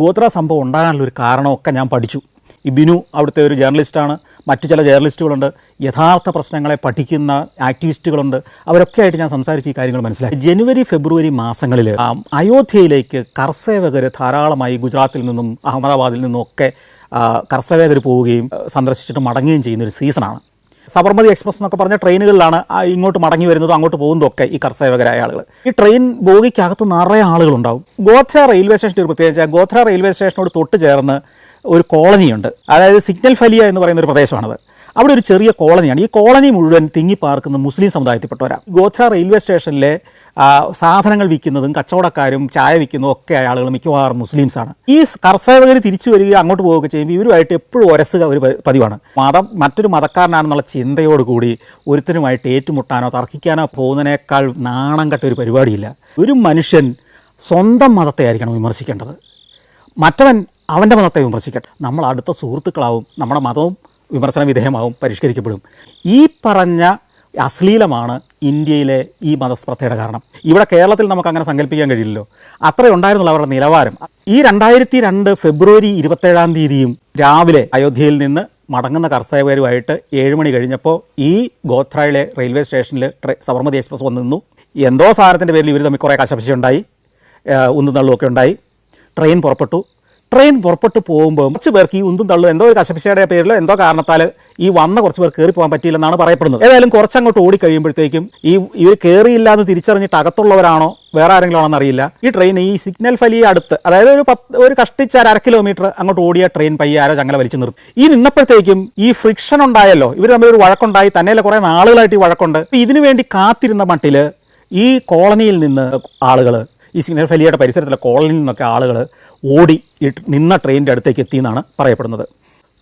ഗോത്ര സംഭവം ഉണ്ടാകാനുള്ള ഒരു കാരണമൊക്കെ ഞാൻ പഠിച്ചു. ഈ ബിനു അവിടുത്തെ ഒരു ജേർണലിസ്റ്റാണ്. മറ്റു ചില ജേർണലിസ്റ്റുകളുണ്ട്. യഥാർത്ഥ പ്രശ്നങ്ങളെ പഠിക്കുന്ന ആക്ടിവിസ്റ്റുകളുണ്ട്. അവരൊക്കെ ആയിട്ട് ഞാൻ സംസാരിച്ച് ഈ കാര്യങ്ങൾ മനസ്സിലാക്കി. ജനുവരി ഫെബ്രുവരി മാസങ്ങളിൽ അയോധ്യയിലേക്ക് കർസേവകർ ധാരാളമായി ഗുജറാത്തിൽ നിന്നും അഹമ്മദാബാദിൽ നിന്നും ഒക്കെ കർഷകർ പോവുകയും സന്ദർശിച്ചിട്ട് മടങ്ങുകയും ചെയ്യുന്ന ഒരു സീസണാണ്. സബർമതി എക്സ്പ്രസ് എന്നൊക്കെ പറഞ്ഞ ട്രെയിനുകളിലാണ് ഇങ്ങോട്ട് മടങ്ങി വരുന്നതും അങ്ങോട്ട് പോകുന്നതും ഒക്കെ ഈ കർസേവകരായ ആളുകൾ ഈ ട്രെയിൻ ബോഗിക്കകത്ത് നിറയെ ആളുകളുണ്ടാവും. ഗോത്ര റെയിൽവേ സ്റ്റേഷന്റെ ഒരു പ്രത്യേകിച്ച് ഗോത്ര റെയിൽവേ സ്റ്റേഷനോട് തൊട്ട് ചേർന്ന് ഒരു കോളനിയുണ്ട്. അതായത് സിഗ്നൽ ഫലിയ എന്ന് പറയുന്ന ഒരു പ്രദേശമാണത്. അവിടെ ഒരു ചെറിയ കോളനിയാണ്. ഈ കോളനി മുഴുവൻ തിങ്ങിപ്പാർക്കുന്ന മുസ്ലിം സമുദായത്തിൽപ്പെട്ടവരാണ് ഗോത്ര റെയിൽവേ സ്റ്റേഷനിലെ സാധനങ്ങൾ വിൽക്കുന്നതും കച്ചവടക്കാരും ചായ വിൽക്കുന്നതും ഒക്കെ ആളുകൾ മിക്കവാറും മുസ്ലിംസാണ്. ഈ കർഷകർ തിരിച്ചു വരികയും അങ്ങോട്ട് പോവുകയൊക്കെ ചെയ്യുമ്പോൾ ഇവരുമായിട്ട് എപ്പോഴും ഒരസുക ഒരു പതിവാണ്. മതം മറ്റൊരു മതക്കാരനാണെന്നുള്ള ചിന്തയോടുകൂടി ഒരുത്തനുമായിട്ട് ഏറ്റുമുട്ടാനോ തർക്കിക്കാനോ പോകുന്നതിനേക്കാൾ നാണം കെട്ട ഒരു പരിപാടിയില്ല. ഒരു മനുഷ്യൻ സ്വന്തം മതത്തെ ആയിരിക്കണം വിമർശിക്കേണ്ടത്. മറ്റവൻ അവന്റെ മതത്തെ വിമർശിക്കട്ടെ. നമ്മൾ അടുത്ത സുഹൃത്തുക്കളാവും നമ്മുടെ മതവും വിമർശന വിധേയമാവും പരിഷ്കരിക്കപ്പെടും. ഈ പറഞ്ഞ അശ്ലീലമാണ് ഇന്ത്യയിലെ ഈ മതസ്പർദ്ധയുടെ കാരണം. ഇവിടെ കേരളത്തിൽ നമുക്ക് അങ്ങനെ സങ്കല്പിക്കാൻ കഴിയില്ലല്ലോ. അത്രയുണ്ടായിരുന്നുള്ള അവരുടെ നിലവാരം. ഈ രണ്ടായിരത്തി രണ്ട് ഫെബ്രുവരി ഇരുപത്തേഴാം തീയതിയും രാവിലെ അയോധ്യയിൽ നിന്ന് മടങ്ങുന്ന കർഷകരുമായിട്ട് ഏഴ് മണി കഴിഞ്ഞപ്പോൾ ഈ ഗോത്രയിലെ റെയിൽവേ സ്റ്റേഷനിൽ സബർമതി എക്സ്പ്രസ് വന്ന് നിന്നു. എന്തോ സാധനത്തിന്റെ പേരിൽ ഇവർ തമ്മിൽ കുറേ കശപശയുണ്ടായി ഉന്നും തള്ളും ഉണ്ടായി. ട്രെയിൻ പുറപ്പെട്ടു. ട്രെയിൻ പുറപ്പെട്ടു പോകുമ്പോൾ കുറച്ച് പേർക്ക് ഈ ഉന്തും തള്ളും എന്തോ ഒരു കശപിശയുടെ പേരിലോ എന്തോ കാരണത്താൽ ഈ വന്ന കുറച്ച് പേർ കയറി പോകാൻ പറ്റിയില്ലെന്നാണ് പറയപ്പെടുന്നത്. ഏതായാലും ഓടി ഓടിക്കഴിയുമ്പോഴത്തേക്കും ഈ ഇവർ കയറിയില്ല എന്ന് തിരിച്ചറിഞ്ഞിട്ട് അകത്തുള്ളവരാണോ വേറെ ആരെങ്കിലും ആണോ എന്നറിയില്ല ഈ ട്രെയിൻ ഈ സിഗ്നൽ ഫലി അടുത്ത് അതായത് ഒരു പത്ത് ഒരു കഷ്ടിച്ച അര കിലോമീറ്റർ അങ്ങോട്ട് ഓടിയ ട്രെയിൻ പയ്യെ ആരോ ചങ്ങല വലിച്ചു നിർത്തി. ഈ നിന്നപ്പോഴത്തേക്കും ഈ ഫ്രിക്ഷൻ ഉണ്ടായല്ലോ. ഇവർ തമ്മിൽ ഒരു വഴക്കുണ്ടായി. തന്നെയല്ല കുറേ നാളുകളായിട്ട് ഈ വഴക്കുണ്ട്. ഇതിനു വേണ്ടി കാത്തിരുന്ന മട്ടിൽ ഈ കോളനിയിൽ നിന്ന് ആളുകൾ ഈ സിഗ്നൽ ഫലിയുടെ പരിസരത്തിലെ കോളനിയിൽ നിന്നൊക്കെ ആളുകൾ ഓടി നിന്ന ട്രെയിനിന്റെ അടുത്തേക്ക് എത്തിയെന്നാണ് പറയപ്പെടുന്നത്.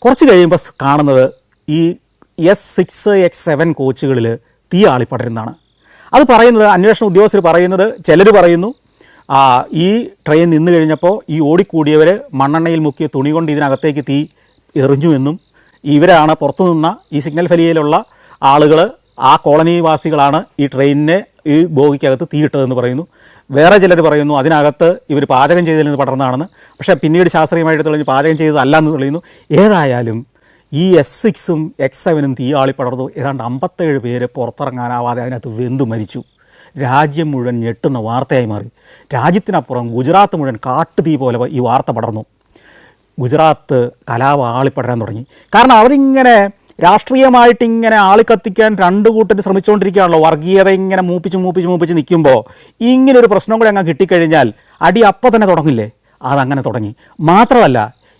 കുറച്ച് കഴിയുമ്പോൾ കാണുന്നത് ഈ എസ് സിക്സ് എക്സ് സെവൻ കോച്ചുകളിൽ തീ ആളിപ്പടരുന്നതാണ്. അത് പറയുന്നത് അന്വേഷണ ഉദ്യോഗസ്ഥർ പറയുന്നത് ചിലർ പറയുന്നു ഈ ട്രെയിൻ നിന്ന് കഴിഞ്ഞപ്പോൾ ഈ ഓടിക്കൂടിയവർ മണ്ണെണ്ണയിൽ മുക്കിയ തുണി കൊണ്ട് ഇതിനകത്തേക്ക് തീ എറിഞ്ഞു എന്നും ഇവരാണ് പുറത്തു നിന്ന ഈ സിഗ്നൽ ഫലിയയിലുള്ള ആളുകൾ ആ കോളനിവാസികളാണ് ഈ ട്രെയിനിനെ ഈ ബോഗിക്കകത്ത് തീയിട്ടതെന്ന് പറയുന്നു. വേറെ ചിലർ പറയുന്നു അതിനകത്ത് ഇവർ പാചകം ചെയ്തതിൽ നിന്ന് പടർന്നതാണെന്ന്. പക്ഷേ പിന്നീട് ശാസ്ത്രീയമായിട്ട് തെളിഞ്ഞ് പാചകം ചെയ്തതല്ല എന്ന് തെളിയുന്നു. ഏതായാലും ഈ എസ് സിക്സും എക്സ് സെവനും തീയാളി പടർന്നു. ഏതാണ്ട് അമ്പത്തേഴ് പേര് പുറത്തിറങ്ങാനാവാതെ അതിനകത്ത് വെന്തു മരിച്ചു. രാജ്യം മുഴുവൻ ഞെട്ടുന്ന വാർത്തയായി മാറി. രാജ്യത്തിനപ്പുറം ഗുജറാത്ത് മുഴുവൻ കാട്ടുതീ പോലെ ഈ വാർത്ത പടർന്നു. ഗുജറാത്ത് കലാപ ആളിപ്പടരാൻ തുടങ്ങി. കാരണം അവരിങ്ങനെ രാഷ്ട്രീയമായിട്ട് ഇങ്ങനെ ആളിക്കത്തിക്കാൻ രണ്ട് കൂട്ടർ ശ്രമിച്ചുകൊണ്ടിരിക്കുകയാണല്ലോ വർഗീയത ഇങ്ങനെ മൂപ്പിച്ച് മൂപ്പിച്ച് മൂപ്പിച്ച് നിൽക്കുമ്പോൾ ഇങ്ങനെ ഒരു പ്രശ്നം കൂടെ അങ്ങ് കിട്ടിക്കഴിഞ്ഞാൽ അടി അപ്പം തന്നെ തുടങ്ങില്ലേ? അതങ്ങനെ തുടങ്ങി. മാത്രമല്ല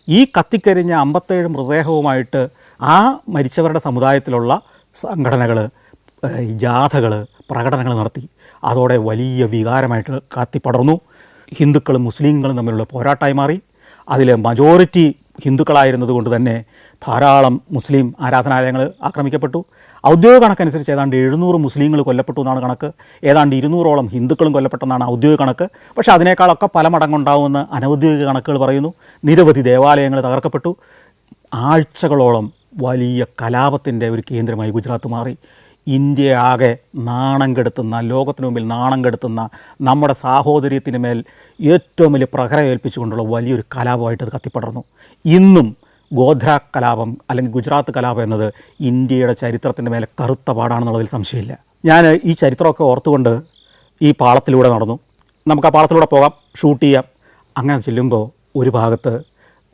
ഈ കത്തിക്കരിഞ്ഞ അമ്പത്തേഴ് മൃതദേഹവുമായിട്ട് ആ മരിച്ചവരുടെ സമുദായത്തിലുള്ള സംഘടനകൾ ജാഥകൾ പ്രകടനങ്ങൾ നടത്തി. അതോടെ വലിയ വികാരമായിട്ട് കത്തിപ്പടർന്നു ഹിന്ദുക്കളും മുസ്ലിങ്ങളും തമ്മിലുള്ള പോരാട്ടമായി മാറി. അതിലെ മജോറിറ്റി ഹിന്ദുക്കളായിരുന്നത് കൊണ്ട് തന്നെ ധാരാളം മുസ്ലിം ആരാധനാലയങ്ങൾ ആക്രമിക്കപ്പെട്ടു. ഔദ്യോഗിക കണക്കനുസരിച്ച് ഏതാണ്ട് എഴുന്നൂറ് മുസ്ലിങ്ങൾ കൊല്ലപ്പെട്ടു എന്നാണ് കണക്ക്. ഏതാണ്ട് ഇരുന്നൂറോളം ഹിന്ദുക്കളും കൊല്ലപ്പെട്ടെന്നാണ് ഔദ്യോഗിക കണക്ക്. പക്ഷേ അതിനേക്കാളൊക്കെ പല മടങ്ങുണ്ടാവുമെന്ന് അനൗദ്യോഗിക കണക്കുകൾ പറയുന്നു. നിരവധി ദേവാലയങ്ങൾ തകർക്കപ്പെട്ടു. ആഴ്ചകളോളം വലിയ കലാപത്തിന്റെ ഒരു കേന്ദ്രമായി ഗുജറാത്ത് മാറി. ഇന്ത്യ ആകെ നാണം കെടുത്തുന്ന ലോകത്തിനു മുമ്പിൽ നാണം കെടുത്തുന്ന നമ്മുടെ സാഹോദര്യത്തിന് മേൽ ഏറ്റവും വലിയ പ്രഹര ഏൽപ്പിച്ചുകൊണ്ടുള്ള വലിയൊരു കലാപമായിട്ട് അത് കത്തിപ്പടർന്നു. ഇന്നും ഗോധ്ര കലാപം അല്ലെങ്കിൽ ഗുജറാത്ത് കലാപം എന്നത് ഇന്ത്യയുടെ ചരിത്രത്തിന്റെ മേലെ കറുത്ത പാടാണെന്നുള്ളതിൽ സംശയമില്ല. ഞാൻ ഈ ചരിത്രമൊക്കെ ഓർത്തുകൊണ്ട് ഈ പാളത്തിലൂടെ നടന്നു. നമുക്ക് ആ പാളത്തിലൂടെ പോകാം ഷൂട്ട് ചെയ്യാം. അങ്ങനെ ചെല്ലുമ്പോൾ ഒരു ഭാഗത്ത്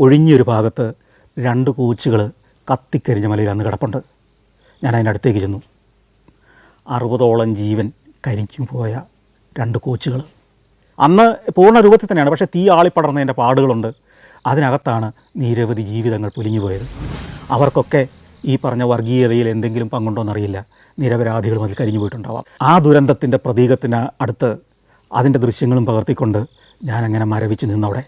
ഒഴിഞ്ഞൊരു ഭാഗത്ത് രണ്ട് കൂച്ചുകൾ കത്തിക്കരിഞ്ഞ മലയിൽ അന്ന് കിടപ്പുണ്ട്. ഞാൻ അതിന്റെ അടുത്തേക്ക് ചെന്നു. അറുപതോളം ജീവൻ കരിക്കും പോയ രണ്ട് കോച്ചുകൾ. അന്ന് പൂർണ രൂപത്തിൽ തന്നെയാണ് പക്ഷേ തീ ആളിപ്പടർന്നതിന്റെ പാടുകളുണ്ട്. അതിനകത്താണ് നിരവധി ജീവിതങ്ങൾ പൊലിഞ്ഞു പോയത് അവർക്കൊക്കെ ഈ പറഞ്ഞ വർഗീയതയിൽ എന്തെങ്കിലും പങ്കുണ്ടോയെന്നറിയില്ല നിരപരാധികളും അതിൽ കരിഞ്ഞു പോയിട്ടുണ്ടാവാം ആ ദുരന്തത്തിന്റെ പ്രതീകത്തിന് അടുത്ത് അതിന്റെ ദൃശ്യങ്ങളും പകർത്തിക്കൊണ്ട് ഞാനങ്ങനെ മരവിച്ച് നിന്നവിടെ.